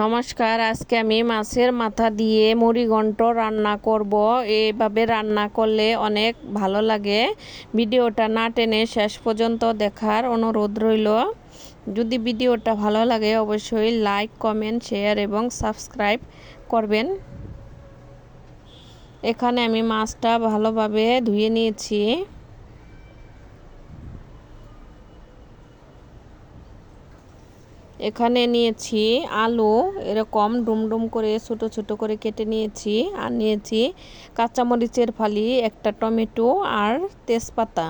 নমস্কার, আজকে আমি মাছের মাথা দিয়ে মুড়িঘণ্ট রান্না করব। এইভাবে রান্না করলে অনেক ভালো লাগে। ভিডিওটা না টেনে শেষ পর্যন্ত দেখার অনুরোধ রইল। যদি ভিডিওটা ভালো লাগে, অবশ্যই লাইক, কমেন্ট, শেয়ার এবং সাবস্ক্রাইব করবেন। এখানে আমি মাছটা ভালোভাবে ধুয়ে নিয়েছি। এখানে নিয়েছি আলু, এরকম ডুমডুম করে, ছোট ছোট করে কেটে নিয়েছি। আর নিয়েছি কাঁচামরিচের ফালি, একটা টমেটো আর তেজপাতা।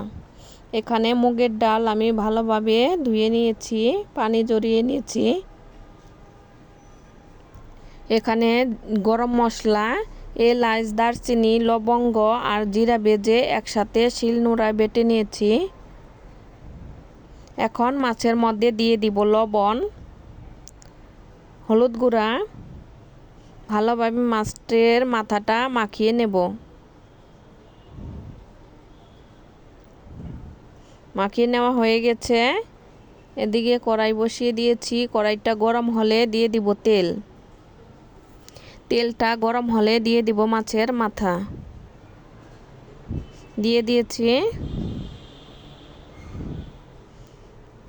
এখানে মুগের ডাল আমি ভালোভাবে ধুয়ে নিয়েছি, পানি জড়িয়ে নিয়েছি। এখানে গরম মশলা, এলাচ, দারচিনি, লবঙ্গ আর জিরা বেজে একসাথে শিলনোড়ায় বেটে নিয়েছি। এখন মাছের মধ্যে দিয়ে দিব লবণ। হলুদ গুঁড়া, ভালোভাবে মাছের মাথাটা মাখিয়ে নেব। মাখিয়ে নেওয়া হয়ে গেছে। এদিকে কড়াই বসিয়ে দিয়েছি। কড়াইটা গরম হলে দিয়ে দিব তেল। তেলটা গরম হলে দিয়ে দিব মাছের মাথা। দিয়ে দিয়েছি।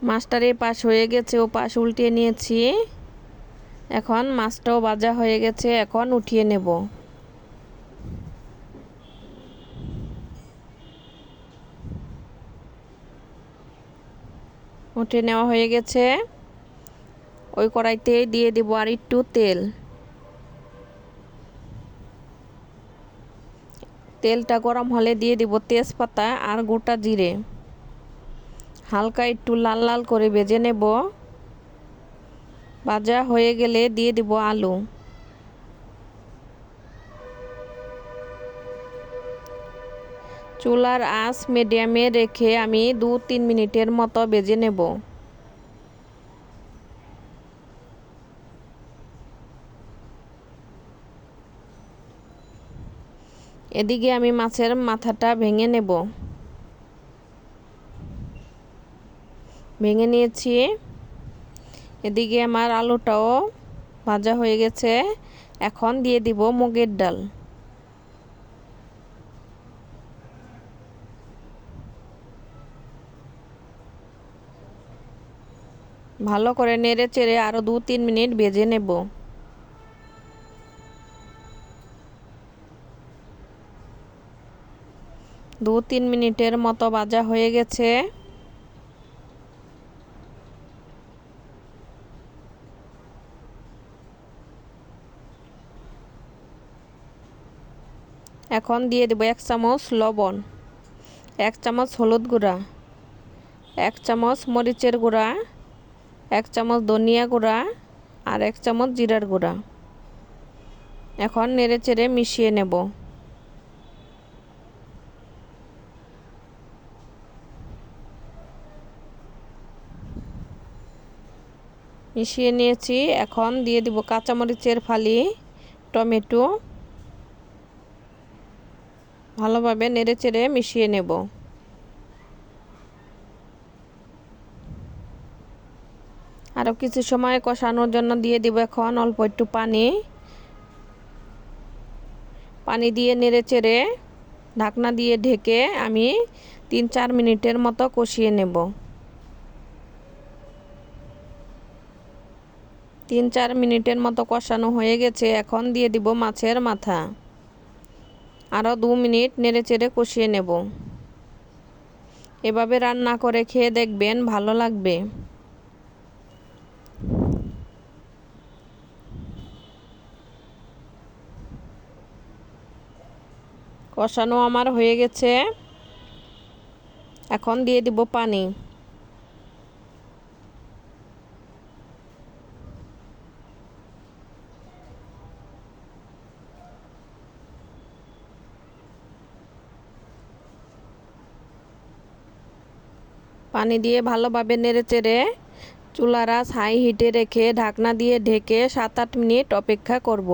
মাছটার এই পাশ হয়ে গেছে ও পাশ উল্টিয়ে নিয়েছি। এখন মাছটাও ভাজা হয়ে গেছে, এখন উঠিয়ে নেব। উঠে নেওয়া হয়ে গেছে। ওই কড়াইতে দিয়ে দেবো আর একটু তেল। তেলটা গরম হলে দিয়ে দিব তেজপাতা আর গোটা জিরে। হালকা একটু লাল লাল করে ভেজে নেব। ভাজা হয়ে গেলে দিয়ে দিব আলু। চুলার আঁচ মিডিয়ামে রেখে আমি দু তিন মিনিটের মতো বেজে নেব। এদিকে আমি মাছের মাথাটা ভেঙে নেব। ভেঙে নিয়েছি এদিকে আমার আলুটাও ভাজা হয়ে গেছে। এখন দিয়ে দিব মুগের ডাল। ভালো করে নেড়ে চেড়ে আরও দু তিন মিনিট ভেজে নেব। দু তিন মিনিটের মতো ভাজা হয়ে গেছে। এখন দিয়ে দেবো এক চামচ লবণ, এক চামচ হলুদ গুঁড়া, এক চামচ মরিচের গুঁড়া, এক চামচ ধনিয়া গুঁড়া আর এক চামচ জিরার গুঁড়া। এখন নেড়ে চেড়ে মিশিয়ে নেব। মিশিয়ে নিয়েছি, এখন দিয়ে দিব কাঁচামরিচের ফালি, টমেটো ভালোভাবে নেড়ে চেড়ে মিশিয়ে নেব। আরও কিছু সময় কষানোর জন্য দিয়ে দিব এখন অল্প একটু পানি। পানি দিয়ে নেড়ে চেড়ে ঢাকনা দিয়ে ঢেকে আমি তিন চার মিনিটের মতো কষিয়ে নেব। তিন চার মিনিটের মতো কষানো হয়ে গেছে, এখন দিয়ে দিব মাছের মাথা। আরও দু মিনিট নেড়ে চেড়ে কষিয়ে নেব। এভাবে রান্না করে খেয়ে দেখবেন ভালো লাগবে। কষানো আমার হয়ে গেছে। এখন দিয়ে দিব পানি। পানি দিয়ে ভালোভাবে নেড়ে চেড়ে চুলার আঁচ হাই হিটে রেখে ঢাকনা দিয়ে ঢেকে সাত আট মিনিট অপেক্ষা করব।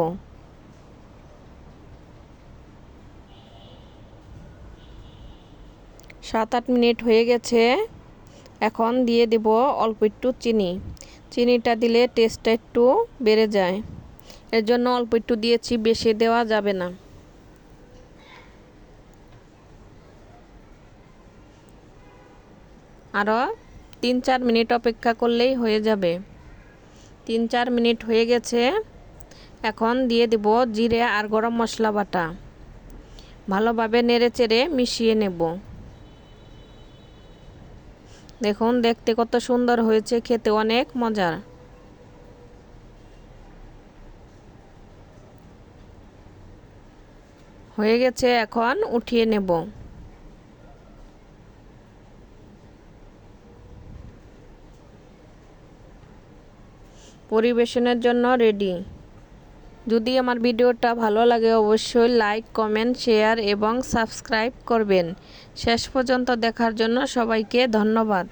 সাত আট মিনিট হয়ে গেছে। এখন দিয়ে দেব অল্প একটু চিনি। চিনিটা দিলে টেস্টটা একটু বেড়ে যায়। এর জন্য অল্প একটু দিয়েছি, বেশি দেওয়া যাবে না। আরও তিন চার মিনিট অপেক্ষা করলেই হয়ে যাবে। তিন চার মিনিট হয়ে গেছে। এখন দিয়ে দেব জিরে আর গরম মশলা বাটা। ভালোভাবে নেড়ে চেড়ে মিশিয়ে নেব। দেখুন, দেখতে কত সুন্দর হয়েছে, খেতে অনেক মজার। হয়ে গেছে, এখন উঠিয়ে নেব। পরিবেশনের জন্য রেডি যদি আমার ভিডিওটা ভালো লাগে, অবশ্যই লাইক কমেন্ট শেয়ার এবং সাবস্ক্রাইব করবেন। শেষ পর্যন্ত দেখার জন্য সবাইকে ধন্যবাদ।